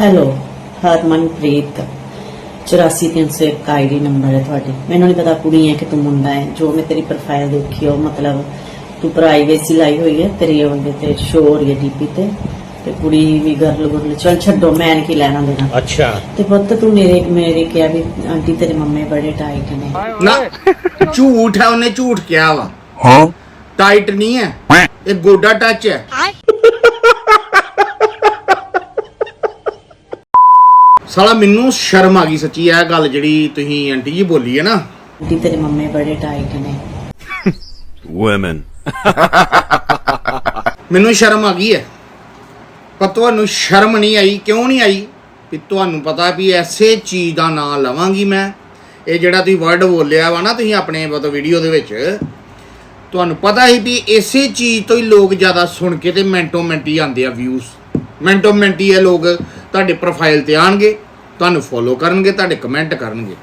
Hello Harmanpreet 8431 ID number ਹੈ ਤੁਹਾਡੀ। ਮੈਨੂੰ ਨਹੀਂ ਪਤਾ ਕੁੜੀ ਹੈ ਕਿ ਤੂੰ ਮੁੰਡਾ ਹੈ। ਜੋ ਮੈਂ ਤੇਰੀ ਪ੍ਰੋਫਾਈਲ ਦੇਖੀ ਉਹ ਮਤਲਬ ਤੂੰ ਪ੍ਰਾਈਵੇਸੀ ਲਾਈ ਹੋਈ ਹੈ ਤੇਰੀ ਉਹਦੇ ਤੇ ਸ਼ੋ ਹੋ ਡੀਪੀ ਤੇ। ਤੇ ਕੁੜੀ ਵੀ ਗਰਲ ਗੁਰਲ ਚਲ ਛੱਡੋ ਮੈਂ ਕੀ ਲੈਣਾ ਦੇਣਾ। ਅੱਛਾ। ਤੇ ਪੁੱਤ ਤੂੰ ਮੇਰੇ ਮੇਰੇ ਕਿਹਾ ਵੀ ਆਂਟੀ ਤੇਰੇ ਮੰਮੇ ਬੜੇ ਟਾਈਟ ਨੇ। ਨਾ ਝੂਠ ਹੈ ਉਹਨੇ ਝੂਠ ਕਿਹਾ ਵਾ। ਹਾਂ। ਟਾਈਟ ਨਹੀਂ ਹੈ। ਇਹ ਗੋਡਾ ਟੱਚ ਹੈ। ਸਾਲਾ ਮੈਨੂੰ ਸ਼ਰਮ ਆ ਗਈ ਸੱਚੀ ਇਹ ਗੱਲ ਜਿਹੜੀ ਤੁਸੀਂ ਆਂਟੀ ਜੀ ਬੋਲੀ ਹੈ ਨਾ। ਆਂਟੀ ਤੇਰੇ ਮੰਮੇ ਬੜੇ ਟਾਈਟ ਨੇ। Women. ਮੈਨੂੰ ਸ਼ਰਮ ਆ ਗਈ ਹੈ। ਪਰ ਤੁਹਾਨੂੰ ਸ਼ਰਮ ਨਹੀਂ ਆਈ ਕਿਉਂ ਨਹੀਂ ਆਈ? ਵੀ ਤੁਹਾਨੂੰ ਪਤਾ ਵੀ ਐਸੇ ਚੀਜ਼ ਦਾ ਨਾਂ ਲਵਾਂਗੀ ਮੈਂ। ਇਹ ਜਿਹੜਾ ਤੁਸੀਂ ਵਰਡ ਬੋਲਿਆ ਵਾ ਨਾ ਤੁਸੀਂ ਆਪਣੇ ਮਤਲਬ ਵੀਡੀਓ ਦੇ ਵਿੱਚ ਤੁਹਾਨੂੰ ਪਤਾ ਹੀ ਵੀ ਇਸੇ ਚੀਜ਼ ਤੋਂ ਹੀ ਲੋਕ ਜ਼ਿਆਦਾ ਸੁਣ ਕੇ ਤੇ ਮਿੰਟੋ ਮਿੰਟੀ ਆਉਂਦੇ ਆ ਵਿਊਜ਼ ਮਿੰਟੋ ਮਿੰਟੀ ਇਹ ਲੋਕ ਤੁਹਾਡੇ ਪ੍ਰੋਫਾਈਲ ਤੇ ਆਣਗੇ ਤੁਹਾਨੂੰ ਫੋਲੋ ਕਰਨਗੇ, ਤੁਹਾਡੇ ਕਮੈਂਟ ਕਰਨਗੇ।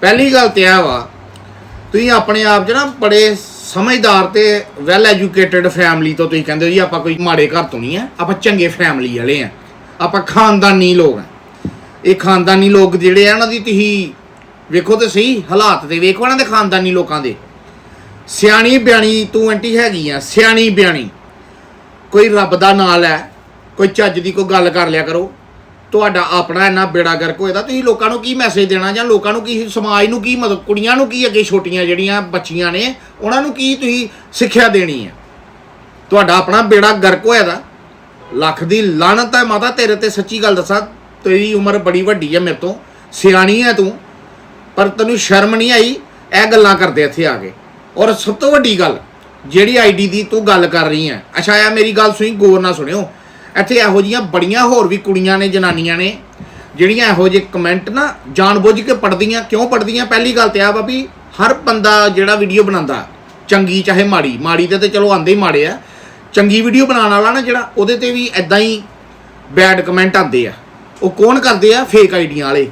ਪਹਿਲੀ ਗੱਲ ਤੇ ਆ ਵਾ, ਤੁਸੀਂ ਆਪਣੇ ਆਪ 'ਚ ਨਾ ਬੜੇ ਸਮਝਦਾਰ ਤੇ ਵੈਲ ਐਜੂਕੇਟਿਡ ਫੈਮਿਲੀ ਤੋਂ ਤੁਸੀਂ ਕਹਿੰਦੇ ਹੋ ਜੀ, ਆਪਾਂ ਕੋਈ ਮਾੜੇ ਘਰ ਤੋਂ ਨਹੀਂ ਆ, ਆਪਾਂ ਚੰਗੇ ਫੈਮਿਲੀ ਵਾਲੇ ਆ। ਆਪਾਂ ਖਾਨਦਾਨੀ ਲੋਕ ਆ। ਇਹ ਖਾਨਦਾਨੀ ਲੋਕ ਜਿਹੜੇ ਆ ਉਹਨਾਂ ਦੀ ਤੁਸੀਂ ਵੇਖੋ ਤੇ ਸਹੀ ਹਾਲਾਤ ਤੇ ਵੇਖੋ ਉਹਨਾਂ ਦੇ ਖਾਨਦਾਨੀ ਲੋਕਾਂ ਦੇ। ਸਿਆਣੀ ਬਿਆਣੀ ਤੂੰ ਆਂਟੀ ਹੈਗੀ ਆ, ਸਿਆਣੀ ਬਿਆਣੀ। ਕੋਈ ਰੱਬ ਦਾ ਨਾਂ ਲੈ ਕੋਈ ਚੱਜ ਦੀ ਕੋਈ ਗੱਲ ਕਰ ਲਿਆ ਕਰੋ। ਤੁਹਾਡਾ ਆਪਣਾ ਇੰਨਾ ਬੇੜਾ ਗਰਕ ਹੋਏਦਾ ਤੁਸੀਂ ਲੋਕਾਂ ਨੂੰ ਕੀ ਮੈਸੇਜ ਦੇਣਾ ਜਾਂ ਲੋਕਾਂ ਨੂੰ ਕੀ ਸਮਾਜ ਨੂੰ ਕੀ ਮਤਲਬ ਕੁੜੀਆਂ ਨੂੰ ਕੀ ਅੱਗੇ ਛੋਟੀਆਂ ਜਿਹੜੀਆਂ ਬੱਚੀਆਂ ਨੇ, ਉਹਨਾਂ ਨੂੰ ਕੀ ਤੁਸੀਂ ਸਿੱਖਿਆ ਦੇਣੀ ਹੈ? ਤੁਹਾਡਾ ਆਪਣਾ ਬੇੜਾ ਗਰਕ ਹੋਇਆ ਦਾ, ਲੱਖ ਦੀ ਲਾਹਨਤ ਹੈ ਮਾਤਾ, ਤੇਰੇ ਤੇ ਸੱਚੀ ਗੱਲ ਦੱਸਾਂ, ਤੇਰੀ ਉਮਰ ਬੜੀ ਵੱਡੀ ਹੈ ਮੇਰੇ ਤੋਂ, ਸਿਆਣੀ ਹੈ ਤੂੰ, ਪਰ ਤੈਨੂੰ ਸ਼ਰਮ ਨਹੀਂ ਆਈ, ਇਹ ਗੱਲਾਂ ਕਰਦੇ ਇੱਥੇ ਆ ਕੇ। ਔਰ ਸਭ ਤੋਂ ਵੱਡੀ ਗੱਲ, ਜਿਹੜੀ ਆਈਡੀ ਦੀ ਤੂੰ ਗੱਲ ਕਰ ਰਹੀ ਹੈ, ਅੱਛਾ ਆ ਮੇਰੀ ਗੱਲ ਸੁਣੀ, ਗੌਰ ਨਾਲ ਸੁਣਿਓ ਇੱਥੇ ਇਹੋ ਜੀਆਂ ਬੜੀਆਂ ਹੋਰ ਵੀ ਕੁੜੀਆਂ ਨੇ, ਜਨਾਨੀਆਂ ਨੇ, ਜਿਹੜੀਆਂ ਇਹੋ ਜਿਹੇ ਕਮੈਂਟ ਨਾ ਜਾਣਬੁੱਝ ਕੇ ਪੜਦੀਆਂ ਕਿਉਂ ਪੜਦੀਆਂ ਪਹਿਲੀ ਗੱਲ ਤੇ ਆ ਵਾ ਵੀ ਹਰ ਬੰਦਾ ਜਿਹੜਾ ਵੀਡੀਓ ਬਣਾਉਂਦਾ, ਚੰਗੀ ਚਾਹੇ ਮਾੜੀ ਮਾੜੀ ਤੇ ਤੇ ਚਲੋ ਆਂਦੇ ਹੀ ਮਾੜੇ ਆ, ਚੰਗੀ ਵੀਡੀਓ ਬਣਾਉਣ ਵਾਲਾ ਨਾ ਜਿਹੜਾ ਉਹਦੇ ਤੇ ਵੀ ਐਦਾਂ ਹੀ ਬੈਡ ਕਮੈਂਟ ਆਉਂਦੇ ਆ। ਉਹ ਕੌਣ ਕਰਦੇ ਆ? ਫੇਕ ਆਈਡੀਆਂ ਵਾਲੇ।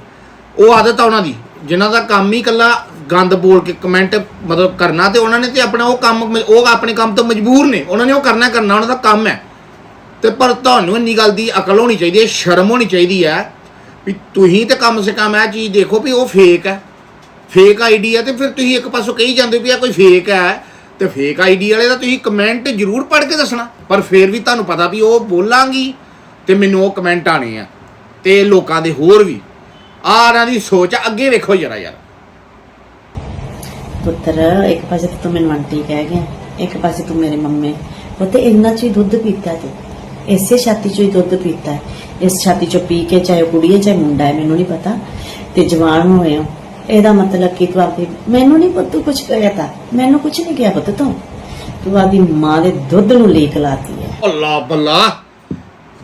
ਉਹ ਆਦਤ ਆ ਉਹਨਾਂ ਦੀ। ਜਿਨ੍ਹਾਂ ਦਾ ਕੰਮ ਹੀ ਇਕੱਲਾ ਗੰਦ ਬੋਲ ਕੇ ਕਮੈਂਟ ਮਤਲਬ ਕਰਨਾ ਤੇ ਉਹਨਾਂ ਨੇ ਤੇ ਆਪਣਾ ਉਹ ਕੰਮ, ਉਹ ਆਪਣੇ ਕੰਮ ਤੋਂ ਮਜਬੂਰ ਨੇ। ਉਹਨਾਂ ਨੇ ਉਹ ਕਰਨਾ ਕਰਨਾ, ਉਹਨਾਂ ਦਾ ਕੰਮ ਹੈ। ਤੇ ਪਰ ਤੁਹਾਨੂੰ ਇੰਨੀ ਗੱਲ ਦੀ ਅਕਲ ਹੋਣੀ ਚਾਹੀਦੀ ਹੈ, ਸ਼ਰਮ ਹੋਣੀ ਚਾਹੀਦੀ ਹੈ ਵੀ ਤੁਸੀਂ ਤੇ ਕਮ ਸੇ ਕਮ ਇਹ ਚੀਜ਼ ਦੇਖੋ ਵੀ ਉਹ ਫੇਕ ਹੈ। ਫੇਕ ਆਈਡੀ ਹੈ ਤੇ ਫਿਰ ਤੁਸੀਂ ਇੱਕ ਪਾਸੋਂ ਕਹੀ ਜਾਂਦੇ ਵੀ ਇਹ ਕੋਈ ਫੇਕ ਹੈ। ਤੇ ਫੇਕ ਆਈਡੀ ਵਾਲੇ ਦਾ ਤੁਸੀਂ ਕਮੈਂਟ ਜ਼ਰੂਰ ਪੜ੍ਹ ਕੇ ਦੱਸਣਾ, ਪਰ ਫਿਰ ਵੀ ਤੁਹਾਨੂੰ ਪਤਾ ਵੀ ਉਹ ਬੋਲਾਂਗੀ ਤੇ ਮੈਨੂੰ ਉਹ ਕਮੈਂਟ ਆਣੇ ਆ ਤੇ ਲੋਕਾਂ ਦੇ ਹੋਰ ਵੀ। ਆਰਾਂ ਦੀ ਸੋਚ ਅੱਗੇ ਵੇਖੋ ਜਰਾ ਯਾਰ। ਪੁੱਤਰ, ਇੱਕ ਪਾਸੇ ਤੂੰ ਮੈਨੂੰ ਆਂਟੀ ਕਹਿ ਗਿਆ, ਇੱਕ ਪਾਸੇ ਤੂੰ ਮੇਰੇ ਮੰਮੇ ਉਹ ਤੇ ਇੰਨਾ ਚ ਦੁੱਧ ਪੀਤਾ ਤੂੰ। ਇਸੇ ਛਾਤੀ ਚੋਂ ਹੀ ਦੁੱਧ ਪੀਤਾ ਹੈ। ਇਸ ਛਾਤੀ ਚੋਂ ਪੀ ਕੇ ਚਾਹੇ ਕੁੜੀ ਹੈ ਚਾਹੇ ਮੁੰਡਾ ਹੈ, ਮੈਨੂੰ ਨਹੀਂ ਪਤਾ। ਤੇ ਜਵਾਨ ਹੋਏ ਹੋ, ਇਹਦਾ ਮਤਲਬ ਕਿ ਤੂੰ? ਆਪਦੀ ਮੈਨੂੰ ਨਹੀਂ ਪੁੱਤ, ਤੂੰ ਕੁਝ ਕਹਿਆ ਤਾ। ਮੈਨੂੰ ਕੁਝ ਨਹੀਂ ਕਿਹਾ ਪੁੱਤ ਤੂੰ। ਤੂੰ ਆਪਦੀ ਮਾਂ ਦੇ ਦੁੱਧ ਨੂੰ ਲੀਕ ਲਾਤੀ ਹੈ। ਅੱਲਾ ਬੱਲਾ,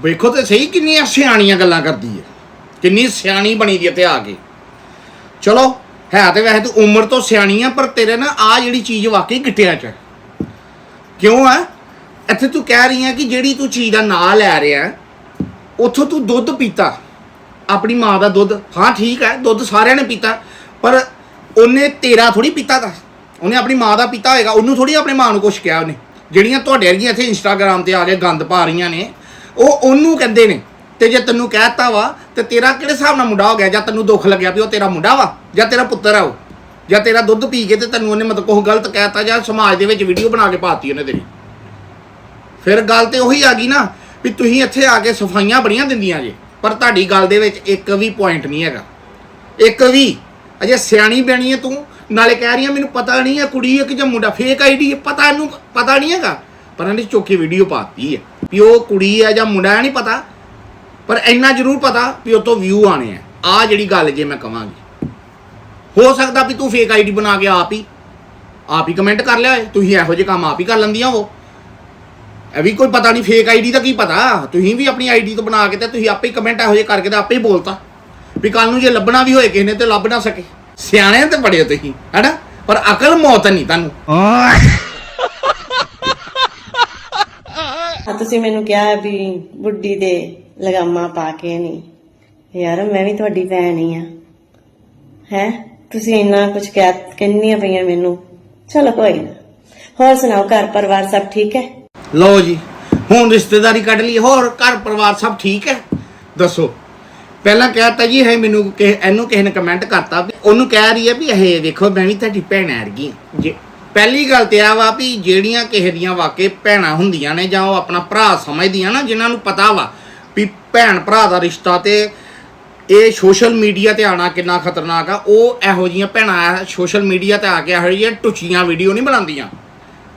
ਵੇਖੋ ਤੇ ਸਹੀ ਕਿੰਨੀਆਂ ਸਿਆਣੀਆਂ ਗੱਲਾਂ ਕਰਦੀ ਹੈ। ਕਿੰਨੀ ਸਿਆਣੀ ਬਣੀ ਦੀ ਹੈ ਤੇ ਆ ਕੇ। ਚਲੋ, ਹੈ ਤੇ ਵੈਸੇ ਤੂੰ ਉਮਰ ਤੋਂ ਸਿਆਣੀ ਆ, ਪਰ ਤੇਰੇ ਨਾ ਆ ਜਿਹੜੀ ਚੀਜ਼ ਵਾਕਈ ਗਿੱਟਿਆਂ 'ਚ ਹੈ। ਕਿਉਂ ਆ ਇੱਥੇ ਤੂੰ ਕਹਿ ਰਹੀ ਹੈ ਕਿ ਜਿਹੜੀ ਤੂੰ ਚੀਜ਼ ਦਾ ਨਾਂ ਲੈ ਰਿਹਾ ਉੱਥੋਂ ਤੂੰ ਦੁੱਧ ਪੀਤਾ। ਆਪਣੀ ਮਾਂ ਦਾ ਦੁੱਧ। ਹਾਂ, ਠੀਕ ਹੈ, ਦੁੱਧ ਸਾਰਿਆਂ ਨੇ ਪੀਤਾ, ਪਰ ਉਹਨੇ ਤੇਰਾ ਥੋੜੀ ਪੀਤਾ ਦਾ ਉਹਨੇ ਆਪਣੀ ਮਾਂ ਦਾ ਪੀਤਾ ਹੋਏਗਾ, ਉਹਨੂੰ ਥੋੜੀ ਆਪਣੇ ਮਾਂ ਨੂੰ ਕੁਝ ਕਿਹਾ ਉਹਨੇ। ਜਿਹੜੀਆਂ ਤੁਹਾਡੇ ਵਰਗੀਆਂ ਇੱਥੇ ਇੰਸਟਾਗ੍ਰam ਤੇ ਆ ਕੇ ਗੰਦ ਪਾ ਰਹੀਆਂ ਨੇ, ਉਹ ਉਹਨੂੰ ਕਹਿੰਦੇ ਨੇ। ਤੇ ਜੇ ਤੈਨੂੰ ਕਹਿਤਾ ਵਾ, ਤੇ ਤੇਰਾ ਕਿਹੜੇ ਹਿਸਾਬ ਨਾਲ ਮੁੰਡਾ ਹੋ ਗਿਆ? ਜਾਂ ਤੈਨੂੰ ਦੁੱਖ ਲੱਗਿਆ ਵੀ ਉਹ ਤੇਰਾ ਮੁੰਡਾ ਵਾ? ਜਾਂ ਤੇਰਾ ਪੁੱਤਰ ਆ ਉਹ? ਜਾਂ ਤੇਰਾ ਦੁੱਧ ਪੀ ਕੇ ਤੇ ਤੈਨੂੰ ਉਹਨੇ ਮਤਲਬ ਕੋਈ ਗਲਤ ਕਹਿਤਾ ਜਾਂ ਸਮਾਜ ਦੇ ਵਿੱਚ ਵੀਡੀਓ ਬਣਾ ਕੇ ਪਾਤੀ ਉਹਨੇ ਤੇਰੀ। ਫਿਰ ਗੱਲ ਤੇ ਉਹੀ ਆ ਗਈ ਨਾ ਵੀ ਤੁਸੀਂ ਇੱਥੇ ਆ ਕੇ ਸਫਾਈਆਂ ਬੜੀਆਂ ਦਿੰਦੀਆਂ ਜੇ, ਪਰ ਤੁਹਾਡੀ ਗੱਲ ਦੇ ਵਿੱਚ ਇੱਕ ਵੀ ਪੁਆਇੰਟ ਨਹੀਂ ਹੈਗਾ। ਇੱਕ ਵੀ, ਅਜੇ ਸਿਆਣੀ ਬਣੀ ਹੈ ਤੂੰ, ਨਾਲੇ ਕਹਿ ਰਹੀ ਹੈ ਮੈਨੂੰ ਪਤਾ ਨਹੀਂ ਹੈ ਕੁੜੀ ਹੈ ਕਿ ਜਾਂ ਮੁੰਡਾ ਫੇਕ ਆਈਡੀ ਹੈ ਪਤਾ ਇਹਨੂੰ, ਪਤਾ ਨਹੀਂ ਹੈਗਾ। ਪਰ ਇਹਨੇ ਚੋਕੀ ਵੀਡੀਓ ਪਾਤੀ ਹੈ ਵੀ ਉਹ ਕੁੜੀ ਹੈ ਜਾਂ ਮੁੰਡਾ ਹੈ ਨਹੀਂ ਪਤਾ। ਪਰ ਇੰਨਾ ਜ਼ਰੂਰ ਪਤਾ ਵੀ ਉਹ ਤੋਂ ਵਿਊ ਆਣੇ ਆ ਆ ਜਿਹੜੀ ਗੱਲ ਜੇ ਮੈਂ ਕਵਾਂਗੀ। ਹੋ ਸਕਦਾ ਵੀ ਤੂੰ ਫੇਕ ਆਈਡੀ ਬਣਾ ਕੇ ਆਪ ਹੀ ਆਪ ਹੀ ਕਮੈਂਟ ਕਰ ਲਿਆ ਤੁਸੀਂ ਇਹੋ ਜਿਹੇ ਕੰਮ ਆਪ ਹੀ ਕਰ ਲੈਂਦੀਆਂ ਹੋ ਇਹ ਵੀ ਕੋਈ ਪਤਾ ਨਹੀਂ ਫੇਕ ਆਈਡੀ ਦਾ ਕੀ ਪਤਾ? ਤੁਸੀਂ ਵੀ ਆਪਣੀ ਆਈਡੀ ਤੋਂ ਬਣਾ ਕੇ ਤੇ ਤੁਸੀਂ ਆਪੇ ਹੀ ਕਮੈਂਟ ਇਹੋ ਜਿਹੇ ਕਰਕੇ ਤੇ ਆਪੇ ਹੀ ਬੋਲਤਾ ਵੀ ਕੱਲ ਨੂੰ ਜੇ ਲੱਭਣਾ ਵੀ ਹੋਏ ਕਿਸੇ ਨੇ ਤੇ ਲੱਭ ਨਾ ਸਕੇ। ਸਿਆਣੇ ਤੇ ਬੜੇ ਹੋ ਤੁਸੀਂ, ਹੈਨਾ? ਪਰ ਅਕਲ ਮੌਤ ਨਹੀਂ ਤੁਹਾਨੂੰ। ਆ ਤੁਸੀਂ ਮੈਨੂੰ ਕਿਹਾ ਵੀ ਬੁੱਢੀ ਦੇ ਲਗਾਮਾਂ ਪਾ ਕੇ ਨਹੀਂ ਯਾਰ, ਮੈਂ ਵੀ ਤੁਹਾਡੀ ਭੈਣ ਹੀ ਆ। ਹੈ? ਤੁਸੀਂ ਇੰਨਾ ਕੁਝ ਕਹਿ, ਕਹਿੰਦੀਆਂ ਪਈਆਂ ਮੈਨੂੰ। ਚਲੋ ਕੋਈ ਨਾ। ਹੋਰ ਸੁਣਾਓ ਘਰ ਪਰਿਵਾਰ ਸਭ ਠੀਕ ਹੈ? ਲਓ ਜੀ, ਹੁਣ ਰਿਸ਼ਤੇਦਾਰੀ ਕੱਢ ਲਈ, ਹੋਰ ਘਰ ਪਰਿਵਾਰ ਸਭ ਠੀਕ ਹੈ? ਦੱਸੋ। ਪਹਿਲਾਂ ਕਹਿਤਾ ਜੀ, ਇਹ ਮੈਨੂੰ ਕਿ ਇਹਨੂੰ ਕਿਸੇ ਨੇ ਕਮੈਂਟ ਕਰਤਾ ਵੀ, ਉਹਨੂੰ ਕਹਿ ਰਹੀ ਹੈ ਵੀ ਇਹ ਵੇਖੋ, ਮੈਂ ਵੀ ਤੁਹਾਡੀ ਭੈਣ ਵਰਗੀ ਹਾਂ। ਜੇ ਪਹਿਲੀ ਗੱਲ ਤੇ ਆ ਵਾ ਵੀ ਜਿਹੜੀਆਂ ਕਿਸੇ ਦੀਆਂ ਵਾਕੇ ਭੈਣਾਂ ਹੁੰਦੀਆਂ ਨੇ ਜਾਂ ਉਹ ਆਪਣਾ ਭਰਾ ਸਮਝਦੀਆਂ ਨਾ, ਜਿਨ੍ਹਾਂ ਨੂੰ ਪਤਾ ਵਾ ਵੀ ਭੈਣ ਭਰਾ ਦਾ ਰਿਸ਼ਤਾ ਤੇ ਇਹ ਸੋਸ਼ਲ ਮੀਡੀਆ ਤੇ ਆਣਾ ਕਿੰਨਾ ਖਤਰਨਾਕ ਆ, ਉਹ ਇਹੋ ਜੀਆਂ ਭੈਣਾਂ ਸੋਸ਼ਲ ਮੀਡੀਆ ਤੇ ਆ ਕੇ ਇਹੋ ਜਿਹੀਆਂ ਟੁੱਚੀਆਂ ਵੀਡੀਓ ਨਹੀਂ ਬਣਾਉਂਦੀਆਂ।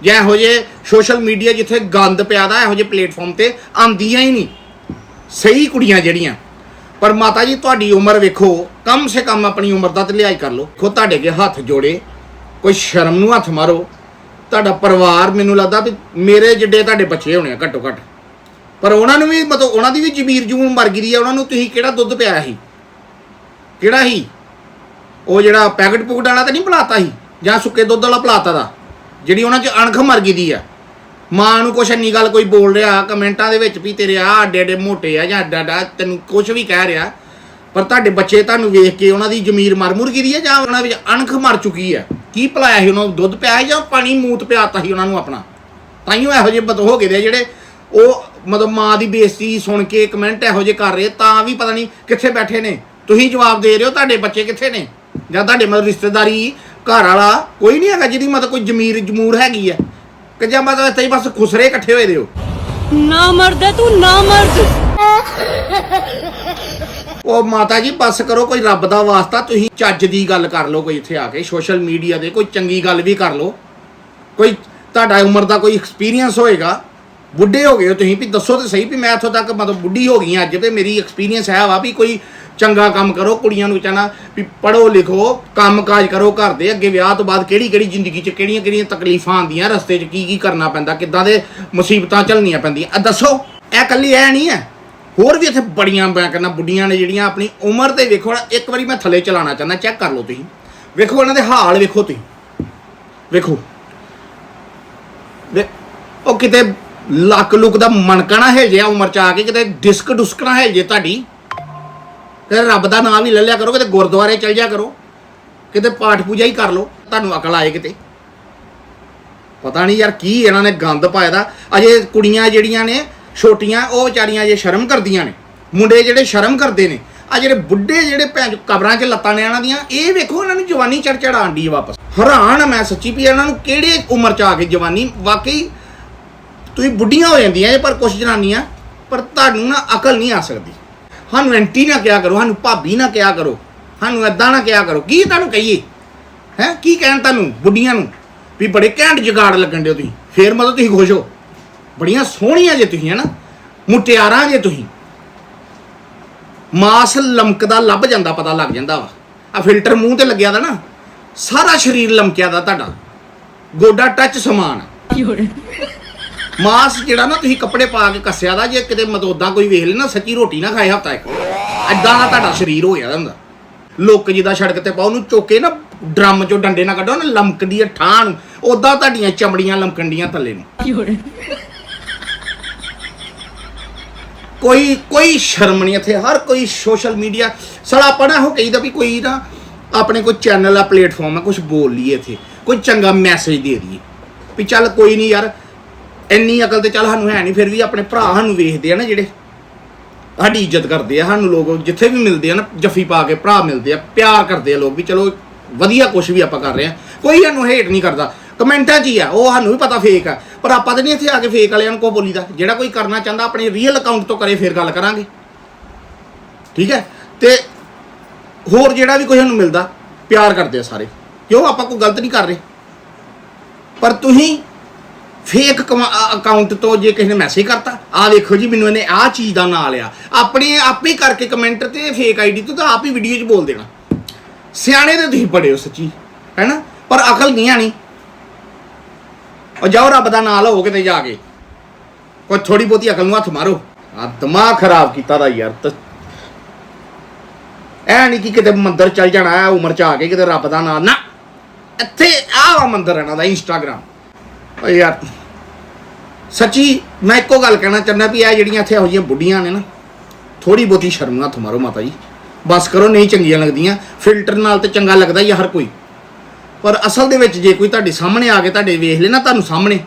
ਜਾਂ ਇਹੋ ਜਿਹੇ ਸੋਸ਼ਲ ਮੀਡੀਆ ਜਿੱਥੇ ਗੰਦ ਪਿਆ ਦਾ, ਇਹੋ ਜਿਹੇ ਪਲੇਟਫਾਰਮ ਤੇ ਆਉਂਦੀਆਂ ਹੀ ਨਹੀਂ। ਸਹੀ ਕੁੜੀਆਂ ਜਿਹੜੀਆਂ। ਪਰ ਮਾਤਾ ਜੀ, ਤੁਹਾਡੀ ਉਮਰ ਵੇਖੋ, ਕਮ ਸੇ ਕਮ ਆਪਣੀ ਉਮਰ ਦਾ ਤੇ ਲਿਹਾਜ਼ ਕਰ ਲਓ। ਖੋ ਤੁਹਾਡੇ ਅੱਗੇ ਹੱਥ ਜੋੜੇ, ਕੋਈ ਸ਼ਰਮ ਨੂੰ ਹੱਥ ਮਾਰੋ। ਤੁਹਾਡਾ ਪਰਿਵਾਰ ਮੈਨੂੰ ਲੱਗਦਾ ਵੀ ਮੇਰੇ ਜਿੱਡੇ ਤੁਹਾਡੇ ਬੱਚੇ ਹੋਣੇ ਆ ਘੱਟੋ ਘੱਟ। ਪਰ ਉਹਨਾਂ ਨੂੰ ਵੀ ਮਤਲਬ ਉਹਨਾਂ ਦੀ ਵੀ ਜ਼ਮੀਰ ਜੂਨ ਮਰ ਗਈ ਆ, ਉਹਨਾਂ ਨੂੰ ਤੁਸੀਂ ਕਿਹੜਾ ਦੁੱਧ ਪਿਆ ਸੀ? ਕਿਹੜਾ ਸੀ? ਉਹ ਜਿਹੜਾ ਪੈਕਟ ਪੁਕਟ ਵਾਲਾ ਤਾਂ ਨਹੀਂ ਪਲਾਤਾ ਸੀ? ਜਾਂ ਸੁੱਕੇ ਦੁੱਧ ਵਾਲਾ ਪਿਲਾਤਾ ਦਾ? ਜਿਹੜੀ ਉਹਨਾਂ 'ਚ ਅਣਖ ਮਰ ਗਈ ਦੀ ਆ। ਮਾਂ ਨੂੰ ਕੁਛ ਇੰਨੀ ਗੱਲ ਕੋਈ ਬੋਲ ਰਿਹਾ, ਕਮੈਂਟਾਂ ਦੇ ਵਿੱਚ ਵੀ ਤੇਰੇ ਆ ਅੱਡੇ ਅੱਡੇ ਮੋਟੇ ਆ ਜਾਂ ਅੱਡਾ ਅੱਡਾ, ਤੈਨੂੰ ਕੁਛ ਵੀ ਕਹਿ ਰਿਹਾ, ਪਰ ਤੁਹਾਡੇ ਬੱਚੇ ਤੁਹਾਨੂੰ ਵੇਖ ਕੇ ਉਹਨਾਂ ਦੀ ਜ਼ਮੀਰ ਮਰ ਮੁਰ ਗਈ ਦੀ ਹੈ ਜਾਂ ਉਹਨਾਂ ਵਿੱਚ ਅਣਖ ਮਰ ਚੁੱਕੀ ਹੈ ਕੀ ਪਿਲਾਇਆ ਸੀ ਉਹਨਾਂ? ਨੂੰ ਦੁੱਧ ਪਿਆਇਆ ਸੀ ਜਾਂ ਪਾਣੀ ਮੂਤ ਪਿਆਤਾ ਸੀ ਉਹਨਾਂ ਨੂੰ ਆਪਣਾ? ਤਾਂ ਹੀ ਇਹੋ ਜਿਹੇ ਬਦ ਹੋ ਗਏ ਦੇ ਜਿਹੜੇ ਉਹ ਮਤਲਬ ਮਾਂ ਦੀ ਬੇਇੱਜ਼ਤੀ ਸੁਣ ਕੇ ਕਮੈਂਟ ਇਹੋ ਜਿਹੇ ਕਰ ਰਹੇ, ਤਾਂ ਵੀ ਪਤਾ ਨਹੀਂ ਕਿੱਥੇ ਬੈਠੇ ਨੇ। ਤੁਸੀਂ ਜਵਾਬ ਦੇ ਰਹੇ ਹੋ, ਤੁਹਾਡੇ ਬੱਚੇ ਕਿੱਥੇ ਨੇ? ਜਾਂ ਤੁਹਾਡੇ ਮਤਲਬ ਰਿਸ਼ਤੇਦਾਰੀ ਘਰ ਵਾਲਾ ਕੋਈ ਨਹੀਂ ਹੈਗਾ ਜਿਹਦੀ ਮਤਲਬ ਕੋਈ ਜ਼ਮੀਰ ਜਮੂਰ ਹੈਗੀ ਹੈ ਕਿ ਜਾਂ ਮਤਲਬ ਇੱਥੇ ਹੀ ਬਸ ਖੁਸਰੇ ਇਕੱਠੇ ਹੋਏ ਦੇ ਹੋ ਨਾ ਮਰਦਾ ਤੂੰ ਨਾ ਮਰਦ। ਉਹ ਮਾਤਾ ਜੀ ਬਸ ਕਰੋ ਕੋਈ ਰੱਬ ਦਾ ਵਾਸਤਾ ਤੁਸੀਂ ਚੱਜ ਦੀ ਗੱਲ ਕਰ ਲਓ ਕੋਈ ਇੱਥੇ ਆ ਕੇ ਸੋਸ਼ਲ ਮੀਡੀਆ ਦੇ ਕੋਈ ਚੰਗੀ ਗੱਲ ਵੀ ਕਰ ਲਓ। ਕੋਈ ਤੁਹਾਡਾ ਉਮਰ ਦਾ ਕੋਈ ਐਕਸਪੀਰੀਅੰਸ ਹੋਏਗਾ ਬੁੱਢੇ ਹੋ ਗਏ ਹੋ ਤੁਸੀਂ ਵੀ ਦੱਸੋ ਤੇ ਸਹੀ ਵੀ ਮੈਂ ਇੱਥੋਂ ਤੱਕ ਮਤਲਬ ਬੁੱਢੀ ਹੋ ਗਈ ਹਾਂ ਅੱਜ ਤੇ ਮੇਰੀ ਐਕਸਪੀਰੀਅੰਸ ਹੈ ਵਾ ਵੀ ਕੋਈ ਚੰਗਾ ਕੰਮ ਕਰੋ, ਕੁੜੀਆਂ ਨੂੰ ਚਾਹਨਾ ਵੀ ਪੜੋ ਲਿਖੋ ਕੰਮ ਕਾਜ ਕਰੋ ਘਰ ਦੇ ਅੱਗੇ ਵਿਆਹ ਤੋਂ ਬਾਅਦ ਕਿਹੜੀ ਕਿਹੜੀ ਜ਼ਿੰਦਗੀ 'ਚ ਕਿਹੜੀਆਂ ਕਿਹੜੀਆਂ ਤਕਲੀਫਾਂ ਆਉਂਦੀਆਂ, ਰਸਤੇ 'ਚ ਕੀ ਕੀ ਕਰਨਾ ਪੈਂਦਾ, ਕਿੱਦਾਂ ਦੇ ਮੁਸੀਬਤਾਂ ਝੱਲਣੀਆਂ ਪੈਂਦੀਆਂ। ਆ ਦੱਸੋ, ਇਹ ਕੱਲੀ ਐ ਨਹੀਂ ਹੈ। ਹੋਰ ਵੀ ਇੱਥੇ ਬੜੀਆਂ ਮੈਂ ਕਹਿੰਦਾ, ਬੁੱਢੀਆਂ ਨੇ ਜਿਹੜੀਆਂ ਆਪਣੀ ਉਮਰ ਤੇ ਵੇਖੋ, ਇੱਕ ਵਾਰੀ ਮੈਂ ਥੱਲੇ ਚਲਾਉਣਾ ਚਾਹੁੰਦਾ, ਚੈੱਕ ਕਰ ਲਓ ਤੁਸੀਂ। ਵੇਖੋ ਉਹਨਾਂ ਦੇ ਹਾਲ, ਵੇਖੋ ਤੁਸੀਂ। ਵੇਖੋ। ਉਹ ਕਿਤੇ ਲੱਕ ਲੁੱਕ ਦਾ ਮਣਕਣਾ ਨਾ ਜੇ ਜਿਆ ਉਮਰ ਚ ਆ ਕੇ, ਕਿਤੇ ਡਿਸਕ ਡੁਸਕ ਨਾ ਹਿਲ ਜੇ ਤੁਹਾਡੀ। ਤੇ ਰੱਬ ਦਾ ਨਾਮ ਵੀ ਲੈ ਲਿਆ ਕਰੋ, ਕਿਤੇ ਗੁਰਦੁਆਰੇ ਚਲ ਜਾ ਕਰੋ, ਕਿਤੇ ਪਾਠ ਪੂਜਾ ਹੀ ਕਰ ਲਓ, ਤੁਹਾਨੂੰ ਅਕਲ ਆਏ ਕਿਤੇ। ਪਤਾ ਨਹੀਂ ਯਾਰ ਕੀ ਇਹਨਾਂ ਨੇ ਗੰਦ ਪਾਇਆ ਦਾ। ਅਜੇ ਕੁੜੀਆਂ ਜਿਹੜੀਆਂ ਨੇ, ਛੋਟੀਆਂ, ਉਹ ਵਿਚਾਰੀਆਂ ਅਜੇ ਸ਼ਰਮ ਕਰਦੀਆਂ ਨੇ। ਮੁੰਡੇ ਜਿਹੜੇ ਸ਼ਰਮ ਕਰਦੇ ਨੇ ਆ ਜਿਹੜੇ ਬੁੱਢੇ ਜਿਹੜੇ ਭੈਣ ਕਬਰਾਂ 'ਚ ਲੱਤਾਂ ਨੇ ਇਹਨਾਂ ਦੀਆਂ, ਇਹ ਵੇਖੋ ਇਹਨਾਂ ਨੂੰ ਜਵਾਨੀ ਚੜ ਚੜ ਆਂਦੀ ਹੈ ਵਾਪਸ। ਹੈਰਾਨ ਮੈਂ ਸੱਚੀ ਵੀ ਇਹਨਾਂ ਨੂੰ ਕਿਹੜੇ ਉਮਰ 'ਚ ਆ ਕੇ ਜਵਾਨੀ, ਵਾਕਈ ਤੁਸੀਂ ਬੁੱਢੀਆਂ ਹੋ ਜਾਂਦੀਆਂ ਜੇ, ਪਰ ਕੁਛ ਜਨਾਨੀਆਂ, ਪਰ ਤੁਹਾਨੂੰ ਨਾ ਅਕਲ ਨਹੀਂ ਆ ਸਕਦੀ। ਸਾਨੂੰ ਐਂਟੀ ਨਾ ਕਿਹਾ ਕਰੋ, ਸਾਨੂੰ ਭਾਬੀ ਨਾ ਕਿਹਾ ਕਰੋ, ਸਾਨੂੰ ਐਦਾਂ ਨਾ ਕਿਹਾ ਕਰੋ। ਕੀ ਤੁਹਾਨੂੰ ਕਹੀਏ? ਹੈ? ਕੀ ਕਹਿਣ ਤੁਹਾਨੂੰ ਬੁੱਢੀਆਂ ਨੂੰ? ਵੀ ਬੜੇ ਘੈਂਟ ਜਗਾੜ ਲੱਗਣ ਦਿਓ ਤੁਸੀਂ। ਫੇਰ ਮਤਲਬ ਤੁਸੀਂ ਖੁਸ਼ ਹੋ। ਬੜੀਆਂ ਸੋਹਣੀਆਂ ਜੇ ਤੁਸੀਂ, ਹਨਾ? ਮੁਟਿਆਰਾਂ ਜੇ ਤੁਸੀਂ। ਮਾਸ ਲਮਕਦਾ ਲੱਭ ਜਾਂਦਾ, ਪਤਾ ਲੱਗ ਜਾਂਦਾ ਵਾ। ਆ ਫਿਲਟਰ ਮੂੰਹ ਤੇ ਲੱਗਿਆ ਦਾ ਨਾ। ਸਾਰਾ ਸਰੀਰ ਲਮਕਿਆ ਦਾ ਤੁਹਾਡਾ। ਗੋਡਾ ਟੱਚ ਸਮਾਨ ਮਾਸ ਜਿਹੜਾ ਨਾ ਤੁਸੀਂ ਕੱਪੜੇ ਪਾ ਕੇ ਕੱਸਿਆ ਦਾ ਜੇ ਕਿਤੇ ਮਤੋਦਾ ਕੋਈ ਵੇਖ ਲੈ ਨਾ ਸੱਚੀ ਰੋਟੀ ਨਾ ਖਾਏ ਹਫਤਾ ਇੱਕ। ਐਦਾਂ ਦਾ ਤੁਹਾਡਾ ਸਰੀਰ ਹੋ ਜਾਂਦਾ ਹੁੰਦਾ। ਲੋਕ ਜਿੱਦਾਂ ਸੜਕ ਤੇ ਪਾਉ ਉਹਨੂੰ ਚੋਕੇ ਨਾ ਡਰਮ ਚੋਂ ਡੰਡੇ ਨਾ ਕੱਢੋ ਨਾ ਲਮਕਦੀ ਹੈ ਨੂੰ ਉਦਾਂ ਤੁਹਾਡੀਆਂ ਚਮੜੀਆਂ ਲਮਕਣ ਡੀਆਂ ਥੱਲੇ ਨੂੰ। ਕੋਈ ਕੋਈ ਸ਼ਰਮ ਨਹੀਂ ਇੱਥੇ ਹਰ ਕੋਈ ਸੋਸ਼ਲ ਮੀਡੀਆ ਸੜਾ ਪੜਾ ਹੋ ਕਹੀਦਾ ਵੀ ਕੋਈ ਨਾ ਆਪਣੇ ਕੋਈ ਚੈਨਲ ਆ ਪਲੇਟਫਾਰਮ ਆ ਕੁਝ ਬੋਲ ਲਈਏ ਇੱਥੇ ਕੋਈ ਚੰਗਾ ਮੈਸੇਜ ਦੇ ਦਈਏ। ਵੀ ਚੱਲ ਕੋਈ ਨਹੀਂ ਯਾਰ ਇੰਨੀ ਅਕਲ ਤੇ ਚੱਲ ਸਾਨੂੰ ਹੈ ਨਹੀਂ, ਫਿਰ ਵੀ ਆਪਣੇ ਭਰਾ ਸਾਨੂੰ ਵੇਖਦੇ ਆ ਨਾ ਜਿਹੜੇ। ਸਾਡੀ ਇੱਜ਼ਤ ਕਰਦੇ ਆ, ਸਾਨੂੰ ਲੋਕ ਜਿੱਥੇ ਵੀ ਮਿਲਦੇ ਆ ਨਾ, ਜੱਫੀ ਪਾ ਕੇ ਭਰਾ ਮਿਲਦੇ ਆ, ਪਿਆਰ ਕਰਦੇ ਆ ਲੋਕ ਵੀ, ਚਲੋ ਵਧੀਆ ਕੁਝ ਵੀ ਆਪਾਂ ਕਰ ਰਹੇ ਆ। ਕੋਈ ਸਾਨੂੰ ਹੇਟ ਨਹੀਂ ਕਰਦਾ। ਕਮੈਂਟਾਂ 'ਚ ਹੀ ਆ, ਉਹ ਸਾਨੂੰ ਵੀ ਪਤਾ ਫੇਕ ਆ। ਪਰ ਆਪਾਂ ਤਾਂ ਨਹੀਂ ਇੱਥੇ ਆ ਕੇ ਫੇਕ ਵਾਲਿਆਂ ਨੂੰ ਕੋ ਬੋਲੀਦਾ। ਜਿਹੜਾ ਕੋਈ ਕਰਨਾ ਚਾਹੁੰਦਾ, ਆਪਣੇ ਰੀਅਲ ਅਕਾਊਂਟ ਤੋਂ ਕਰੇ, ਫਿਰ ਗੱਲ ਕਰਾਂਗੇ। ਠੀਕ ਹੈ? ਤੇ ਹੋਰ ਜਿਹੜਾ ਵੀ ਕੋਈ ਸਾਨੂੰ ਮਿਲਦਾ, ਪਿਆਰ ਕਰਦੇ ਆ ਸਾਰੇ। ਕਿਉਂ? ਆਪਾਂ ਕੋਈ ਗਲਤ ਨਹੀਂ ਕਰ ਰਹੇ। ਪਰ ਤੁਸੀਂ ਫੇਕ ਅਕਾਊਂਟ ਤੋਂ ਜੇ ਕਿਸੇ ਨੇ ਮੈਸੇਜ ਕਰਤਾ ਆ ਵੇਖੋ ਜੀ, ਮੈਨੂੰ ਇਹਨੇ ਆਹ ਚੀਜ਼ ਦਾ ਨਾਂ ਲਿਆ। ਆਪਣੇ ਆਪੇ ਕਰਕੇ ਕਮੈਂਟ ਤੇ ਫੇਕ ਆਈਡੀ ਤੋਂ ਤਾਂ ਆਪ ਹੀ ਵੀਡੀਓ 'ਚ ਬੋਲ ਦੇਣਾ। ਸਿਆਣੇ ਤੇ ਤੁਸੀਂ ਬੜੇ ਹੋ ਸੱਚੀ, ਹੈਨਾ? ਪਰ ਅਕਲ ਨਹੀਂ ਆਣੀ। ਉਹ ਜਾਓ, ਰੱਬ ਦਾ ਨਾਂ ਲਓ ਕਿਤੇ ਜਾ ਕੇ। ਕੋਈ ਥੋੜੀ ਬਹੁਤੀ ਅਕਲ ਨੂੰ ਹੱਥ ਮਾਰੋ। ਆ ਦਿਮਾਗ ਖਰਾਬ ਕੀਤਾ ਦਾ ਯਾਰ, ਤ- ਐ ਨਹੀਂ ਕਿ ਕਿਤੇ ਮੰਦਰ ਚੱਲ ਜਾਣਾ ਹੈ ਉਮਰ ਚ ਆ ਕੇ ਕਿਤੇ ਰੱਬ ਦਾ ਨਾਂ ਨਾ, ਇੱਥੇ ਆਹ ਵਾ ਮੰਦਰ ਇਹਨਾਂ ਦਾ ਇੰਸਟਾਗ੍ਰਾਮ ਓ ਯਾਰ, ਸੱਚੀ ਮੈਂ ਇੱਕੋ ਗੱਲ ਕਹਿਣਾ ਚਾਹੁੰਦਾ ਵੀ ਇਹ ਜਿਹੜੀਆਂ ਇੱਥੇ ਇਹੋ ਜਿਹੀਆਂ ਬੁੱਢੀਆਂ ਨੇ ਨਾ ਥੋੜੀ ਬਹੁਤੀ ਸ਼ਰਮ ਨਾਲ ਹੱਥ ਮਾਰੋ ਮਾਤਾ ਜੀ। ਬਸ ਕਰੋ, ਨਹੀਂ ਚੰਗੀਆਂ ਲੱਗਦੀਆਂ। ਫਿਲਟਰ ਨਾਲ ਤੇ ਚੰਗਾ ਲੱਗਦਾ ਹੀ ਆ ਹਰ ਕੋਈ। ਪਰ ਅਸਲ ਦੇ ਵਿੱਚ ਜੇ ਕੋਈ ਤੁਹਾਡੇ ਸਾਹਮਣੇ ਆ ਕੇ ਤੁਹਾਡੇ ਵੇਖ ਲੈ ਨਾ, ਤੁਹਾਨੂੰ ਸਾਹਮਣੇ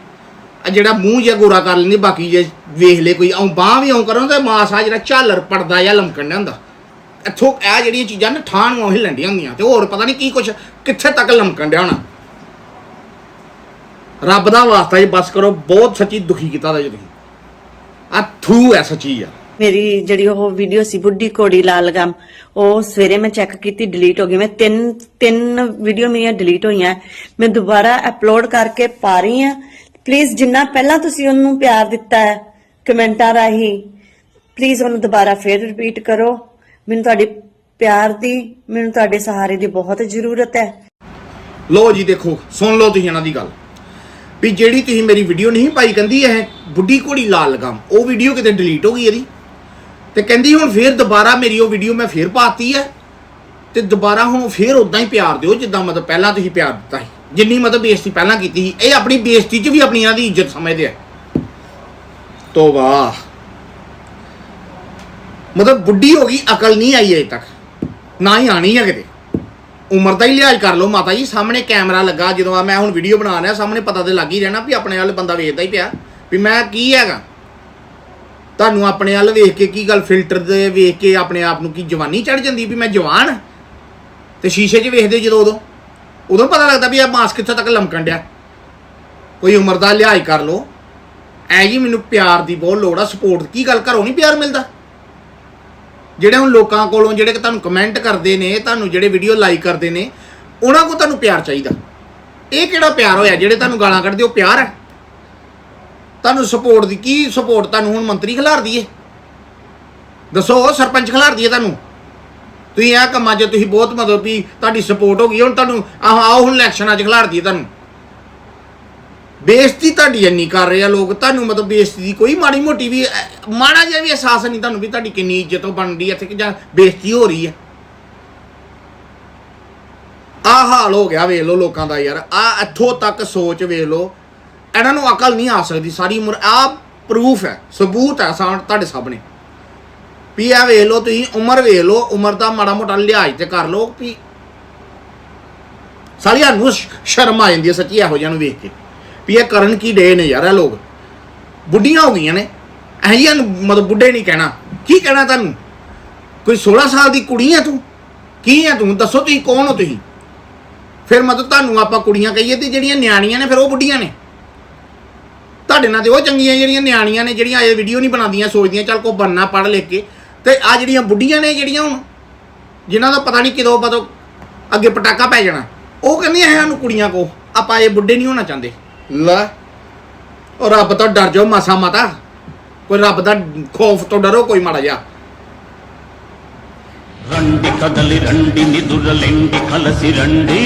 ਆ ਜਿਹੜਾ ਮੂੰਹ ਜਿਹਾ ਗੋਰਾ ਕਰ ਲੈਂਦੀ, ਬਾਕੀ ਜੇ ਵੇਖ ਲੈ ਕੋਈ, ਆਉਂ ਬਾਹ ਵੀ ਆਉਂ ਕਰੋ ਤੇ ਮਾਸ ਆ ਜਿਹੜਾ ਝਾਲਰ ਪੜਦਾ ਜਾਂ ਲਮਕਣ ਡਿਆ ਹੁੰਦਾ। ਇੱਥੋਂ ਇਹ ਜਿਹੜੀਆਂ ਚੀਜ਼ਾਂ ਨਾ ਠਾਣ ਨੂੰ ਹਿੱਲਣ ਡੀਆਂ ਹੁੰਦੀਆਂ, ਤੇ ਹੋਰ ਪਤਾ ਨਹੀਂ ਕੀ ਕੁਛ, ਕਿੱਥੇ ਤੱਕ ਲਮਕਣ ਡਿਆ ਹੋਣਾ। ਰੱਬ ਦਾ ਵਾਸਤਾ ਜੀ ਬਸ ਕਰੋ ਬਹੁਤ ਸੱਚੀ ਦੁਖੀ ਕੀਤਾ ਦਾ ਜੀ ਤੁਸੀਂ। ਆ ਥੂ ਐ ਸੱਚੀ ਆ। ਮੇਰੀ ਜਿਹੜੀ ਉਹ ਵੀਡੀਓ ਸੀ ਬੁੱਢੀ ਕੋੜੀ ਲਾਲ ਗਮ ਉਹ ਸਵੇਰੇ ਮੈਂ ਚੈੱਕ ਕੀਤੀ ਡਿਲੀਟ ਹੋ ਗਈ। ਮੈਂ ਤਿੰਨ ਤਿੰਨ ਵੀਡੀਓ ਮੇਰੀਆਂ ਡਿਲੀਟ ਹੋਈਆਂ। ਮੈਂ ਦੁਬਾਰਾ ਅਪਲੋਡ ਕਰਕੇ ਪਾ ਰਹੀ ਹਾਂ। ਪਲੀਜ਼ ਜਿੰਨਾ ਪਹਿਲਾਂ ਤੁਸੀਂ ਉਹਨੂੰ ਪਿਆਰ ਦਿੱਤਾ ਹੈ ਕਮੈਂਟਾਂ ਰਾਹੀਂ ਪਲੀਜ਼ ਉਹਨੂੰ ਦੁਬਾਰਾ ਫੇਰ ਰਿਪੀਟ ਕਰੋ। ਮੈਨੂੰ ਤੁਹਾਡੀ ਪਿਆਰ ਦੀ ਮੈਨੂੰ ਤੁਹਾਡੇ ਸਹਾਰੇ ਦੀ ਬਹੁਤ ਜ਼ਰੂਰਤ ਹੈ। ਲੋ ਜੀ ਦੇਖੋ ਸੁਣ ਲਓ ਤੁਸੀਂ ਇਹਨਾਂ ਦੀ ਗੱਲ। ਵੀ ਜਿਹੜੀ ਤੁਸੀਂ ਮੇਰੀ ਵੀਡੀਓ ਨਹੀਂ ਪਾਈ, ਕਹਿੰਦੀ ਇਹ ਬੁੱਢੀ ਘੋੜੀ ਲਾਲ ਲਗਾਮ। ਉਹ ਵੀਡੀਓ ਕਿਤੇ ਡਿਲੀਟ ਹੋ ਗਈ ਇਹਦੀ। ਤੇ ਕਹਿੰਦੀ ਹੁਣ ਫੇਰ ਦੁਬਾਰਾ ਮੇਰੀ ਉਹ ਵੀਡੀਓ ਮੈਂ ਫੇਰ ਪਾਤੀ ਹੈ। ਤੇ ਦੁਬਾਰਾ ਹੁਣ ਫੇਰ ਉਦਾਂ ਹੀ ਪਿਆਰ ਦਿਓ, ਜਿੱਦਾਂ ਮਤਲਬ ਪਹਿਲਾਂ ਤੁਸੀਂ ਪਿਆਰ ਦਿੱਤਾ ਸੀ। ਜਿੰਨੀ ਮਤਲਬ ਬੇਇੱਜ਼ਤੀ ਪਹਿਲਾਂ ਕੀਤੀ ਸੀ, ਇਹ ਆਪਣੀ ਬੇਇੱਜ਼ਤੀ 'ਚ ਵੀ ਆਪਣੀ ਇਹਨਾਂ ਦੀ ਇੱਜ਼ਤ ਸਮਝਦੇ ਆ। ਤੋਬਾ। ਮਤਲਬ ਬੁੱਢੀ ਹੋ ਗਈ, ਅਕਲ ਨਹੀਂ ਆਈ ਅਜੇ ਤੱਕ। ਨਾ ਹੀ ਆਣੀ ਹੈ ਕਿਤੇ। ਉਮਰ ਦਾ ਹੀ ਲਿਹਾਜ਼ ਕਰ ਲਓ, ਮਾਤਾ ਜੀ, ਸਾਹਮਣੇ ਕੈਮਰਾ ਲੱਗਾ, ਜਦੋਂ ਆ ਮੈਂ ਹੁਣ ਵੀਡੀਓ ਬਣਾ ਰਿਹਾ, ਸਾਹਮਣੇ ਪਤਾ ਤੇ ਲੱਗ ਹੀ ਰਹਿਣਾ ਵੀ ਆਪਣੇ ਵੱਲ ਬੰਦਾ ਵੇਖਦਾ ਹੀ ਪਿਆ, ਵੀ ਮੈਂ ਕੀ ਹੈਗਾ। ਤੁਹਾਨੂੰ ਆਪਣੇ ਵੱਲ ਵੇਖ ਕੇ ਕੀ ਗੱਲ ਫਿਲਟਰ ਦੇ ਵੇਖ ਕੇ ਆਪਣੇ ਆਪ ਨੂੰ ਕੀ ਜਵਾਨੀ ਚੜ ਜਾਂਦੀ ਵੀ ਮੈਂ ਜਵਾਨ ਤੇ ਸ਼ੀਸ਼ੇ 'ਚ ਵੇਖਦੇ ਜਦੋਂ ਉਦੋਂ? ਉਦੋਂ ਪਤਾ ਲੱਗਦਾ ਵੀ ਇਹ ਮਾਸਕ ਕਿੱਥੋਂ ਤੱਕ ਲਮਕਣ ਡਿਆ। ਕੋਈ ਉਮਰ ਦਾ ਲਿਹਾਜ਼ ਕਰ ਲਓ। ਐ ਜੀ, ਮੈਨੂੰ ਪਿਆਰ ਦੀ ਬਹੁਤ ਲੋੜ ਆ ਸਪੋਰਟ ਕੀ ਗੱਲ ਘਰੋਂ ਨਹੀਂ ਪਿਆਰ ਮਿਲਦਾ? ਜਿਹੜੇ ਹੁਣ ਲੋਕਾਂ ਕੋਲੋਂ ਜਿਹੜੇ ਕਿ ਤੁਹਾਨੂੰ ਕਮੈਂਟ ਕਰਦੇ ਨੇ, ਤੁਹਾਨੂੰ ਜਿਹੜੇ ਵੀਡੀਓ ਲਾਈਕ ਕਰਦੇ ਨੇ, ਉਹਨਾਂ ਕੋਲ ਤੁਹਾਨੂੰ ਪਿਆਰ ਚਾਹੀਦਾ। ਇਹ ਕਿਹੜਾ ਪਿਆਰ ਹੋਇਆ? ਜਿਹੜੇ ਤੁਹਾਨੂੰ ਗਾਲਾਂ ਕੱਢਦੇ, ਉਹ ਪਿਆਰ ਹੈ। ਤੁਹਾਨੂੰ ਸਪੋਰਟ ਦੀ, ਕੀ ਸਪੋਰਟ ਤੁਹਾਨੂੰ ਹੁਣ ਮੰਤਰੀ ਖਿਲਾਰਦੀ ਏ ਦੱਸੋ, ਸਰਪੰਚ ਖਿਲਾਰਦੀ ਏ ਤੁਹਾਨੂੰ? ਤੁਸੀਂ ਇਹ ਕੰਮਾਂ 'ਚ ਤੁਸੀਂ ਬਹੁਤ ਮਤਲਬ ਵੀ ਤੁਹਾਡੀ ਸਪੋਰਟ ਹੋ ਗਈ, ਹੁਣ ਤੁਹਾਨੂੰ ਆਹ ਆਓ ਹੁਣ ਇਲੈਕਸ਼ਨਾਂ 'ਚ ਖਿਲਾਰਦੀ ਏ ਤੁਹਾਨੂੰ। ਬੇਇੱਜ਼ਤੀ ਤੁਹਾਡੀ ਇੰਨੀ ਕਰ ਰਹੇ ਆ ਲੋਕ ਤੁਹਾਨੂੰ ਮਤਲਬ ਬੇਇੱਜ਼ਤੀ ਦੀ ਕੋਈ ਮਾੜੀ ਮੋਟੀ ਵੀ ਅਹ, ਮਾੜਾ ਜਿਹਾ ਵੀ ਅਹਿਸਾਸ ਨਹੀਂ ਤੁਹਾਨੂੰ ਵੀ ਤੁਹਾਡੀ ਕਿੰਨੀ ਇੱਜ਼ਤ ਬਣਦੀ ਹੈ ਇੱਥੇ ਕਿ ਜਾਂ ਬੇਇੱਜ਼ਤੀ ਹੋ ਰਹੀ ਹੈ ਆ ਹਾਲ ਹੋ ਗਿਆ ਵੇਖ ਲਓ ਲੋਕਾਂ ਦਾ ਯਾਰ। ਆ ਇੱਥੋਂ ਤੱਕ ਸੋਚ ਵੇਖ ਲਓ। ਇਹਨਾਂ ਨੂੰ ਅਕਲ ਨਹੀਂ ਆ ਸਕਦੀ ਸਾਰੀ ਉਮਰ ਆ ਪ੍ਰੂਫ ਹੈ ਸਬੂਤ ਹੈ ਸਾਂ ਤੁਹਾਡੇ ਸਾਹਮਣੇ। ਵੀ ਆ ਵੇਖ ਲਓ ਤੁਸੀਂ ਉਮਰ ਵੇਖ ਲਓ ਉਮਰ ਦਾ ਮਾੜਾ ਮੋਟਾ ਲਿਹਾਜ਼ ਤੇ ਕਰ ਲਓ ਵੀ ਸਾਲਿਆਂ ਨੂੰ ਸ਼- ਸ਼ਰਮ ਆ ਜਾਂਦੀ ਹੈ ਸੱਚੀ ਇਹੋ ਜਿਹਾ ਨੂੰ ਵੇਖ ਕੇ। ਵੀ ਇਹ ਕਰਨ ਕੀ ਡੇ ਨੇ ਯਾਰ ਇਹ ਲੋਕ? ਬੁੱਢੀਆਂ ਹੋ ਗਈਆਂ ਨੇ। ਇਹ ਮਤਲਬ ਬੁੱਢੇ ਨਹੀਂ ਕਹਿਣਾ। ਕੀ ਕਹਿਣਾ ਤੁਹਾਨੂੰ? ਕੋਈ 16 ਸਾਲ ਦੀ ਕੁੜੀ ਹੈ ਤੂੰ? ਕੀ ਹੈ ਤੂੰ? ਦੱਸੋ ਤੁਸੀਂ ਕੌਣ ਹੋ ਤੁਸੀਂ? ਫਿਰ ਮਤਲਬ ਤੁਹਾਨੂੰ ਆਪਾਂ ਕੁੜੀਆਂ ਕਹੀਏ ਤੇ ਜਿਹੜੀਆਂ ਨਿਆਣੀਆਂ ਨੇ ਫਿਰ ਉਹ ਬੁੱਢੀਆਂ ਨੇ। ਤੁਹਾਡੇ ਨਾਲ ਤੇ ਉਹ ਚੰਗੀਆਂ ਜਿਹੜੀਆਂ ਨਿਆਣੀਆਂ ਨੇ, ਜਿਹੜੀਆਂ ਇਹ ਵੀਡੀਓ ਨਹੀਂ ਬਣਾਉਂਦੀਆਂ, ਸੋਚਦੀਆਂ, ਚੱਲ ਕੋ ਬੰਨਾ ਪੜ੍ਹ ਲਿਖ ਕੇ। ਤੇ ਆ ਜਿਹੜੀਆਂ ਬੁੱਢੀਆਂ ਨੇ ਜਿਹੜੀਆਂ ਹੁਣ, ਜਿਨ੍ਹਾਂ ਦਾ ਪਤਾ ਨਹੀਂ ਕਿਦੋਂ ਪਤਾ ਅੱਗੇ ਪਟਾਕਾ ਪੈ ਜਾਣਾ। ਉਹ ਕਹਿੰਦੀਆਂ ਹੈ ਸਾਨੂੰ ਕੁੜੀਆਂ ਕੋ ਆਪਾਂ ਇਹ ਬੁੱਢੇ ਨਹੀਂ ਹੋਣਾ ਚਾਹੁੰਦੇ। ਲੈ ਉਹ ਰੱਬ ਤੋਂ ਡਰ ਜਾਓ ਮਾਸਾ ਮਾਤਾ ਕੋਈ ਰੱਬ ਦਾ ਖੌਫ ਤੋਂ ਡਰੋ ਕੋਈ ਮਾੜਾ ਜਿਹਾ రండి కదలి రండి నిదురలెండి కలసి రండి